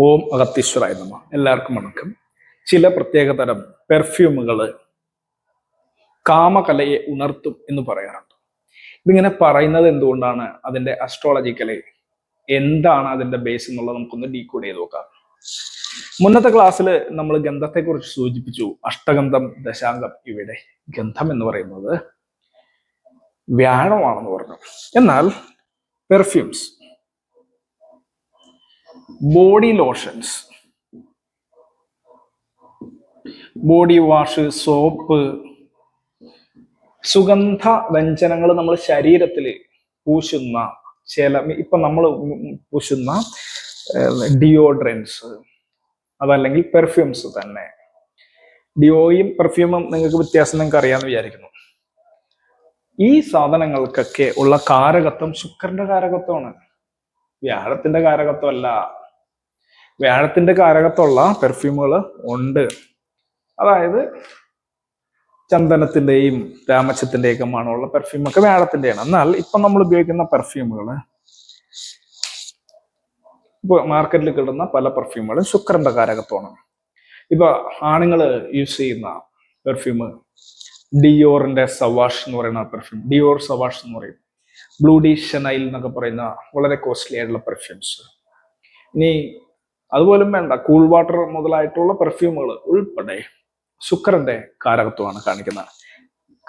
ഓം അഗത്തീശ്വരായ നമ. എല്ലാവർക്കും വണക്കം. ചില പ്രത്യേകതരം പെർഫ്യൂമുകൾ കാമകലയെ ഉണർത്തും എന്ന് പറയാറുണ്ട്. ഇതിങ്ങനെ പറയുന്നത് എന്തുകൊണ്ടാണ്? അതിന്റെ അസ്ട്രോളജിക്കലി എന്താണ് അതിന്റെ ബേസ് എന്നുള്ളത് നമുക്കൊന്ന് ഡീകോഡ് ചെയ്ത് നോക്കാം. മുന്നത്തെ ക്ലാസ്സിൽ നമ്മൾ ഗന്ധത്തെക്കുറിച്ച് സൂചിപ്പിച്ചു. അഷ്ടഗന്ധം ദശാംഗം ഇവിടെ ഗന്ധം എന്ന് പറയുന്നത് വ്യാഴമാണെന്ന് പറഞ്ഞു. എന്നാൽ perfumes body lotions. Body wash soap സുഗന്ധ വ്യഞ്ജനങ്ങൾ നമ്മൾ ശരീരത്തിൽ പൂശുന്ന ചില ഇപ്പൊ നമ്മൾ പൂശുന്ന ഡിയോഡ്രൻസ് അതല്ലെങ്കിൽ പെർഫ്യൂംസ് തന്നെ. ഡിയോയും പെർഫ്യൂമും നിങ്ങൾക്ക് വ്യത്യാസം നിങ്ങൾക്ക് അറിയാമെന്ന് വിചാരിക്കുന്നു. ഈ സാധനങ്ങൾക്കൊക്കെ ഉള്ള കാരകത്വം ശുക്രന്റെ കാരകത്വമാണ്. വ്യാഴത്തിന്റെ കാരകത്വമല്ല. വ്യാഴത്തിന്റെ കാരകത്തുള്ള പെർഫ്യൂമുകൾ ഉണ്ട്. അതായത് ചന്ദനത്തിന്റെയും രാമച്ചത്തിന്റെയൊക്കെ മണമുള്ള പെർഫ്യൂമൊക്കെ ഒക്കെ വ്യാഴത്തിന്റെയാണ്. എന്നാൽ ഇപ്പൊ നമ്മൾ ഉപയോഗിക്കുന്ന പെർഫ്യൂമുകൾ ഇപ്പോൾ മാർക്കറ്റിൽ കിട്ടുന്ന പല പെർഫ്യൂമുകളും ശുക്രന്റെ കാരകത്വമാണ്. ഇപ്പോൾ ആണുങ്ങൾ യൂസ് ചെയ്യുന്ന പെർഫ്യൂം ഡിയോറിന്റെ സവാഷ് എന്ന് പറയുന്ന പെർഫ്യൂം ഡിയോർ സവാഷ് എന്ന് പറയും. ബ്ലൂ ഡി ഷെനൈൽ എന്നൊക്കെ പറയുന്ന വളരെ കോസ്റ്റ്ലി ആയിട്ടുള്ള പെർഫ്യൂംസ് ഇനി അതുപോലും വേണ്ട കൂൾ വാട്ടർ മുതലായിട്ടുള്ള പെർഫ്യൂമുകൾ ഉൾപ്പെടെ ശുക്രന്റെ കാരകത്വമാണ് കാണിക്കുന്നത്.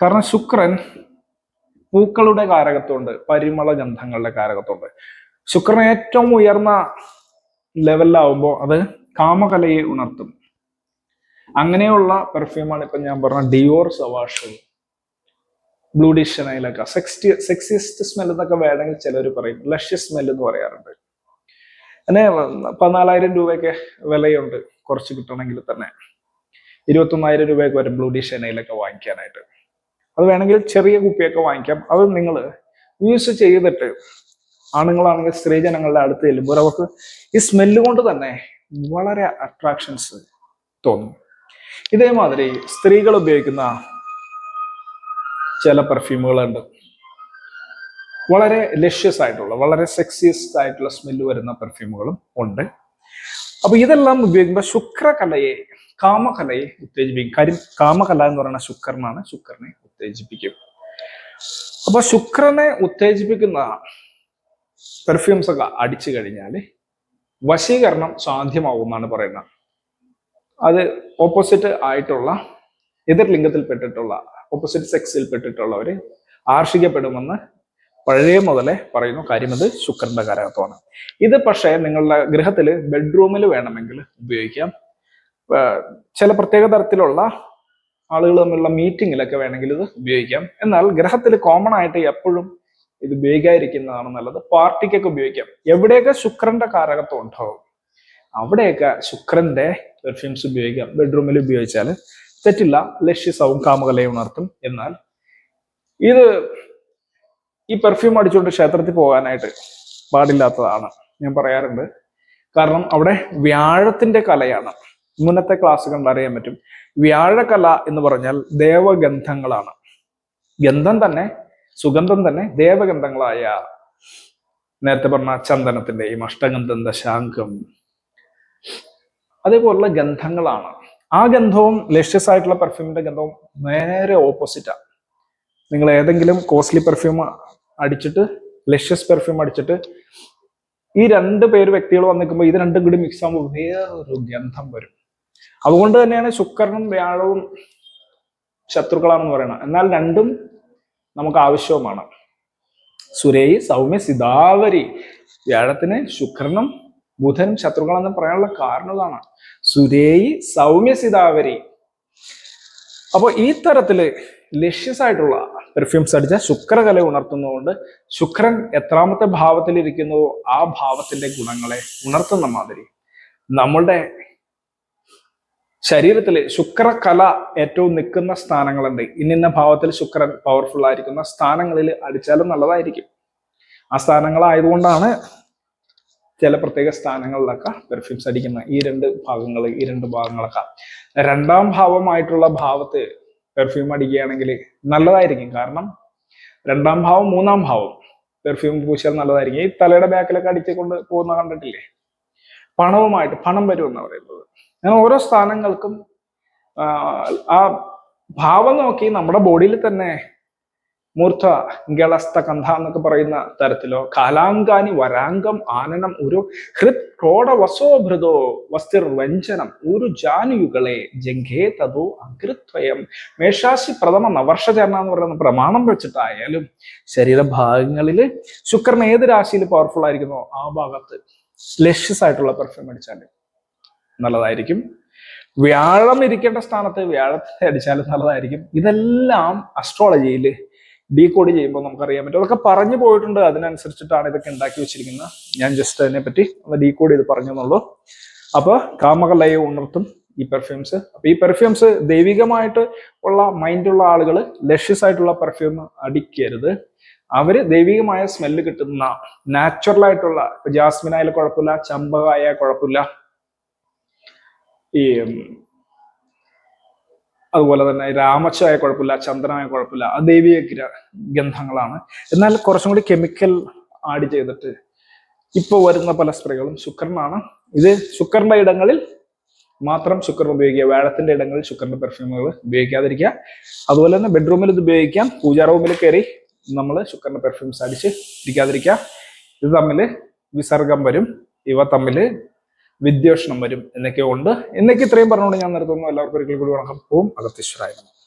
കാരണം ശുക്രൻ പൂക്കളുടെ കാരകത്വമുണ്ട് പരിമള ഗന്ധങ്ങളുടെ കാരകത്വമുണ്ട്. ശുക്രൻ ഏറ്റവും ഉയർന്ന ലെവലിലാവുമ്പോൾ അത് കാമകലയെ ഉണർത്തും. അങ്ങനെയുള്ള പെർഫ്യൂമാണ് ഇപ്പൊ ഞാൻ പറഞ്ഞ ഡിയോർ സവാഷ് ബ്ലൂ ഡിഷനയിലൊക്കെ സെക്സ്റ്റി സെക്സിസ്റ്റ് സ്മെൽ എന്നൊക്കെ വേണമെങ്കിൽ ചിലർ പറയും. ലഷ്യ സ്മെൽ എന്ന് പറയാറുണ്ട്. അങ്ങനെ പതിനാലായിരം രൂപയൊക്കെ വിലയുണ്ട്. കുറച്ച് കിട്ടണമെങ്കിൽ തന്നെ. ഇരുപത്തൊന്നായിരം രൂപയൊക്കെ വരും ബ്ലൂ ഡിഷനയിലൊക്കെ വാങ്ങിക്കാനായിട്ട്. അത് വേണമെങ്കിൽ ചെറിയ കുപ്പിയൊക്കെ വാങ്ങിക്കാം. അത് നിങ്ങൾ യൂസ് ചെയ്തിട്ട് ആണുങ്ങളാണെങ്കിൽ സ്ത്രീജനങ്ങളുടെ അടുത്ത് ചെല്ലുമ്പോൾ അവർക്ക് ഈ സ്മെല്ല് കൊണ്ട് തന്നെ വളരെ അട്രാക്ഷൻസ് തോന്നും. ഇതേമാതിരി സ്ത്രീകൾ ഉപയോഗിക്കുന്ന ചില പെർഫ്യൂമുകളുണ്ട് വളരെ ലഷ്യസ് ആയിട്ടുള്ള വളരെ സെക്സിയസ്റ്റ് ആയിട്ടുള്ള സ്മെല്ല് വരുന്ന പെർഫ്യൂമുകളും ഉണ്ട്. അപ്പൊ ഇതെല്ലാം ഉപയോഗിക്കുമ്പോൾ ശുക്രകലയെ കാമകലയെ ഉത്തേജിപ്പിക്കും. കാര്യം കാമകല എന്ന് പറയുന്ന ശുക്രനാണ് ശുക്രനെ ഉത്തേജിപ്പിക്കും. അപ്പൊ ശുക്രനെ ഉത്തേജിപ്പിക്കുന്ന പെർഫ്യൂംസ് ഒക്കെ അടിച്ചു കഴിഞ്ഞാൽ വശീകരണം സാധ്യമാവുമെന്നാണ് പറയുന്നത്. അത് ഓപ്പോസിറ്റ് ആയിട്ടുള്ള എതിർ ലിംഗത്തിൽ പെട്ടിട്ടുള്ള ഓപ്പോസിറ്റ് സെക്സിൽ പെട്ടിട്ടുള്ളവർ ആർഷിക്കപ്പെടുമെന്ന് പഴയ മുതലേ പറയുന്നു കാര്യം ഇത് ശുക്രന്റെ കാലഘട്ടമാണ്. ഇത് പക്ഷേ നിങ്ങളുടെ ഗൃഹത്തിൽ ബെഡ്റൂമിൽ വേണമെങ്കിൽ ഉപയോഗിക്കാം. ചില പ്രത്യേക തരത്തിലുള്ള ആളുകൾ തമ്മിലുള്ള മീറ്റിങ്ങിലൊക്കെ വേണമെങ്കിൽ ഇത് ഉപയോഗിക്കാം. എന്നാൽ ഗ്രഹത്തിൽ കോമൺ ആയിട്ട് എപ്പോഴും ഇത് ഉപയോഗിക്കാതിരിക്കുന്നതാണ് നല്ലത്. പാർട്ടിക്കൊക്കെ ഉപയോഗിക്കാം. എവിടെയൊക്കെ ശുക്രന്റെ കാരകത്വം ഉണ്ടാവും അവിടെയൊക്കെ ശുക്രന്റെ പെർഫ്യൂംസ് ഉപയോഗിക്കാം. ബെഡ്റൂമിൽ ഉപയോഗിച്ചാൽ തെറ്റില്ല. ലക്ഷ്യസവും കാമകലയും ഉണർത്തും. എന്നാൽ ഇത് ഈ പെർഫ്യൂം അടിച്ചുകൊണ്ട് ക്ഷേത്രത്തിൽ പോകാനായിട്ട് പാടില്ലാത്തതാണ് ഞാൻ പറയാറുണ്ട്. കാരണം അവിടെ വ്യാഴത്തിന്റെ കലയാണ്. മുന്നത്തെ ക്ലാസ് കണ്ടറിയാൻ പറ്റും. വ്യാഴകല എന്ന് പറഞ്ഞാൽ ദേവഗന്ധങ്ങളാണ്. ഗന്ധം തന്നെ സുഗന്ധം തന്നെ ദേവഗന്ധങ്ങളായ നേരത്തെ പറഞ്ഞ ചന്ദനത്തിന്റെയും അഷ്ടഗന്ധം ദശാങ്കം അതേപോലുള്ള ഗന്ധങ്ങളാണ്. ആ ഗന്ധവും ലക്ഷ്യസ് ആയിട്ടുള്ള പെർഫ്യൂമിന്റെ ഗന്ധവും നേരെ ഓപ്പോസിറ്റാണ് നിങ്ങൾ ഏതെങ്കിലും കോസ്റ്റ്ലി പെർഫ്യൂം അടിച്ചിട്ട് ലഷ്യസ് പെർഫ്യൂം അടിച്ചിട്ട് ഈ രണ്ട് പേര് വ്യക്തികൾ വന്നിരിക്കുമ്പോൾ ഇത് രണ്ടും കൂടി മിക്സ് ആകുമ്പോൾ വേറൊരു ഗന്ധം വരും. അതുകൊണ്ട് തന്നെയാണ് ശുക്രനും വ്യാഴവും ശത്രുക്കളാണെന്ന് പറയുന്നത് എന്നാൽ രണ്ടും നമുക്ക് ആവശ്യവുമാണ്. സുരേയി സൗമ്യ സിതാവരി. വ്യാഴത്തിന് ശുക്രനും ബുധനും ശത്രുക്കളെന്ന് പറയാനുള്ള കാരണം ഇതാണ്. സുരേയി സൗമ്യ സിതാവരി. അപ്പോൾ ഈ തരത്തിൽ ലഷ്യസ് ആയിട്ടുള്ള പെർഫ്യൂംസ് അടിച്ച ശുക്രകല ഉണർത്തുന്നതുകൊണ്ട് ശുക്രൻ എത്രാമത്തെ ഭാവത്തിൽ ഇരിക്കുന്നുവോ ആ ഭാവത്തിന്റെ ഗുണങ്ങളെ ഉണർത്തുന്ന മാതിരി. നമ്മളുടെ ശരീരത്തിൽ ശുക്രകല ഏറ്റവും നിൽക്കുന്ന സ്ഥാനങ്ങളുണ്ട്. ഇന്നിന്ന ഭാവത്തിൽ ശുക്രൻ പവർഫുൾ ആയിരിക്കുന്ന സ്ഥാനങ്ങളിൽ അടിച്ചാലും നല്ലതായിരിക്കും. ആ സ്ഥാനങ്ങളായതുകൊണ്ടാണ് ചില പ്രത്യേക സ്ഥാനങ്ങളിലൊക്കെ പെർഫ്യൂംസ് അടിക്കുന്ന ഈ രണ്ട് ഭാഗങ്ങൾ ഈ രണ്ട് ഭാഗങ്ങളൊക്കെ. രണ്ടാം ഭാവമായിട്ടുള്ള ഭാവത്ത് പെർഫ്യൂം അടിക്കുകയാണെങ്കിൽ നല്ലതായിരിക്കും. കാരണം രണ്ടാം ഭാവം മൂന്നാം ഭാവം പെർഫ്യൂം പൂശാൽ നല്ലതായിരിക്കും. ഈ തലയുടെ ബാക്കിലൊക്കെ അടിച്ചുകൊണ്ട് പോകുന്ന കണ്ടിട്ടില്ലേ? പണവുമായിട്ട് പണം വരും എന്ന് പറയുന്നത്. അങ്ങനെ ഓരോ സ്ഥാനങ്ങൾക്കും ആ, ഭാവം നോക്കി നമ്മുടെ ബോഡിയിൽ തന്നെ മൂർധ ഗളസ്ത കന്ധ എന്നൊക്കെ പറയുന്ന തരത്തിലോ കാലാങ്കാനി വരാംഗം ആനനം ഒരു ഹൃത് ക്രോഡ വസോഭൃതോ വസ്തിർ വ്യഞ്ജനം ഒരു ജാനുയുകളെ ജംഘേ തതോ അഗ്രത്വയം മേഷാശി പ്രഥമ നവർഷചരണ എന്ന് പറയുന്ന പ്രമാണം വെച്ചിട്ടായാലും ശരീരഭാഗങ്ങളിൽ ശുക്രൻ ഏത് രാശിയിൽ പവർഫുൾ ആയിരിക്കുന്നോ ആ ഭാഗത്ത് ലഷ്യസ് ആയിട്ടുള്ള പെർഫ്യൂം അടിച്ചാൽ നല്ലതായിരിക്കും. വ്യാഴം ഇരിക്കേണ്ട സ്ഥാനത്ത് വ്യാഴത്തെ അടിച്ചാൽ നല്ലതായിരിക്കും. ഇതെല്ലാം അസ്ട്രോളജിയിൽ ഡീകോഡ് ചെയ്യുമ്പോൾ നമുക്കറിയാൻ പറ്റും. അതൊക്കെ പറഞ്ഞു പോയിട്ടുണ്ട്. അതിനനുസരിച്ചിട്ടാണ് ഇതൊക്കെ ഉണ്ടാക്കി വെച്ചിരിക്കുന്നത്. ഞാൻ ജസ്റ്റ് അതിനെ പറ്റി ഒന്ന് ഡീകോഡ് ചെയ്ത് പറഞ്ഞു എന്നുള്ളൂ അപ്പോൾ കാമകലയെ ഉണർത്തും ഈ പെർഫ്യൂംസ് അപ്പൊ ഈ പെർഫ്യൂംസ് ദൈവികമായിട്ട് ഉള്ള മൈൻഡുള്ള ആളുകൾ ലഷ്യസ് ആയിട്ടുള്ള പെർഫ്യൂം അടിക്കരുത്. അവർ ദൈവികമായ സ്മെല്ല് കിട്ടുന്ന നാച്ചുറൽ ആയിട്ടുള്ള ഇപ്പൊ ജാസ്മിൻ ആയാലും കുഴപ്പമില്ല ചമ്പക ആയാൽ കുഴപ്പമില്ല. ഈ അതുപോലെ തന്നെ രാമച്ചായ കുഴപ്പമില്ല ചന്ദനമായ കുഴപ്പമില്ല ആ ദൈവിക ഗ്ര- ഗന്ധങ്ങളാണ് എന്നാൽ കുറച്ചും കൂടി കെമിക്കൽ ആഡ് ചെയ്തിട്ട് ഇപ്പൊ വരുന്ന പല സ്പ്രേകളും ശുക്രനാണ്. ഇത് ശുക്രന്റെ ഇടങ്ങളിൽ മാത്രം ശുക്രൻ ഉപയോഗിക്കുക വേഴത്തിന്റെ ഇടങ്ങളിൽ ശുക്രന്റെ പെർഫ്യൂമുകൾ ഉപയോഗിക്കാതിരിക്കുക. അതുപോലെ തന്നെ ബെഡ്റൂമിൽ ഇത് ഉപയോഗിക്കാം പൂജാ റൂമിൽ കയറി നമ്മൾ ശുക്രന്റെ പെർഫ്യൂംസ് അടിച്ച് ഇരിക്കാതിരിക്കുക. ഇത് തമ്മിൽ വിസർഗം വരും ഇവ തമ്മിൽ വിദ്വേഷണം വരും എന്നൊക്കെ ഉണ്ട് എന്നൊക്കെ ഇത്രയും പറഞ്ഞുകൊണ്ട് ഞാൻ നിർത്തുന്നു. എല്ലാവർക്കും ഒരിക്കൽ കൂടി വണക്കം. പോവും അഗത്തീശ്വരായ നമഃ.